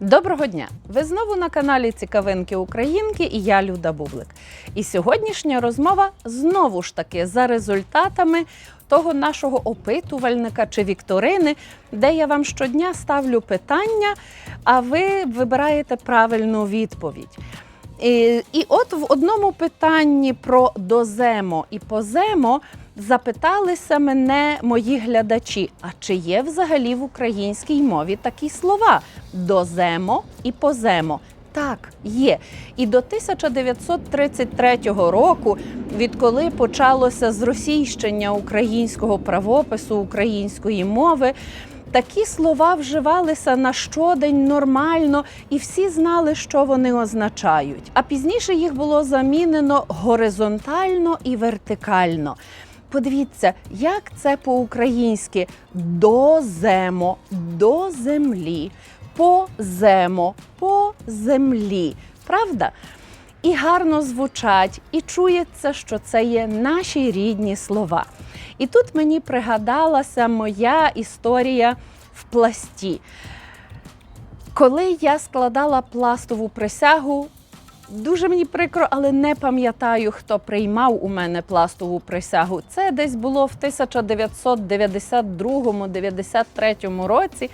Доброго дня! Ви знову на каналі Цікавинки Українки і я Люда Бублик. І сьогоднішня розмова знову ж таки за результатами того нашого опитувальника чи вікторини, де я вам щодня ставлю питання, а ви вибираєте правильну відповідь. І, от в одному питанні про доземо і поземо запиталися мене мої глядачі: а чи є взагалі в українській мові такі слова доземо і поземо? Так, є. І до 1933 року, відколи почалося зросійщення українського правопису, української мови, такі слова вживалися на щодень нормально, і всі знали, що вони означають. А пізніше їх було замінено горизонтально і вертикально. Подивіться, як це по-українськи доземо, до землі, поземо, по землі. Правда? І гарно звучать, і чується, що це є наші рідні слова. І тут мені пригадалася моя історія в пласті. Коли я складала пластову присягу, дуже мені прикро, але не пам'ятаю, хто приймав у мене пластову присягу. Це десь було в 1992-93 році.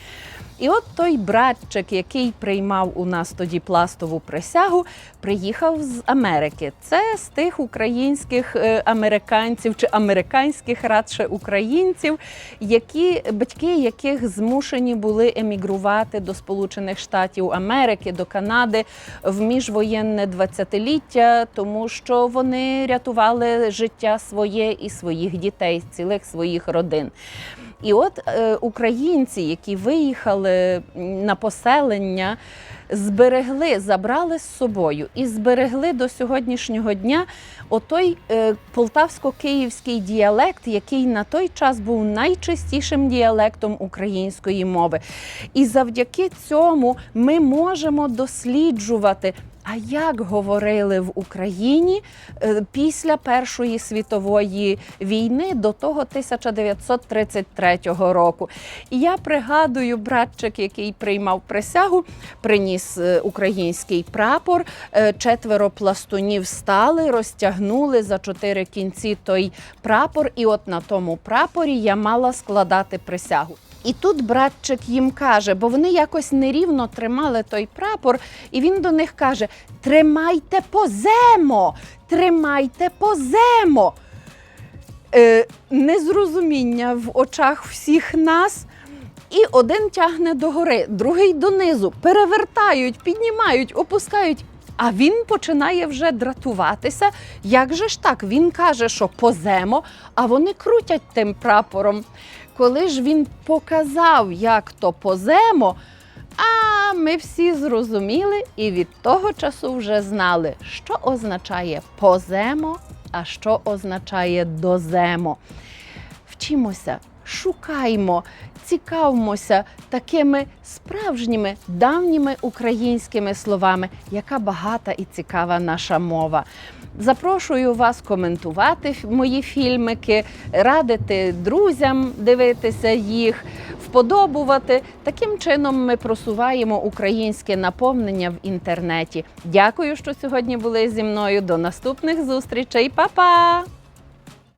І от той братчик, який приймав у нас тоді пластову присягу, приїхав з Америки. Це з тих українських е, американців чи американських радше українців, які батьки яких змушені були емігрувати до Сполучених Штатів Америки, до Канади в міжвоєнне 20-ліття, тому що вони рятували життя своє і своїх дітей, цілих своїх родин. І от е, українці, які виїхали на поселення, зберегли, забрали з собою і зберегли до сьогоднішнього дня отой е, полтавсько-київський діалект, який на той час був найчистішим діалектом української мови. І завдяки цьому ми можемо досліджувати. А як говорили в Україні е, після Першої світової війни до того 1933 року? І я пригадую, братчик, який приймав присягу, приніс е, український прапор. е, Четверо пластунів стали, розтягнули за чотири кінці той прапор, і от на тому прапорі я мала складати присягу. І тут братчик їм каже, бо вони якось нерівно тримали той прапор, і він до них каже: Тримайте поземо, тримайте поземо. Е, незрозуміння в очах всіх нас. І один тягне догори, другий донизу, перевертають, піднімають, опускають. А він починає вже дратуватися. Як же ж так? Він каже, що поземо, а вони крутять тим прапором. Коли ж він показав, як то поземо, а ми всі зрозуміли і від того часу вже знали, що означає поземо, а що означає доземо. Вчимося, шукаймо, цікавимося такими справжніми давніми українськими словами, яка багата і цікава наша мова. Запрошую вас коментувати мої фільмики, радити друзям дивитися їх, вподобувати. Таким чином ми просуваємо українське наповнення в інтернеті. Дякую, що сьогодні були зі мною. До наступних зустрічей. Па-па!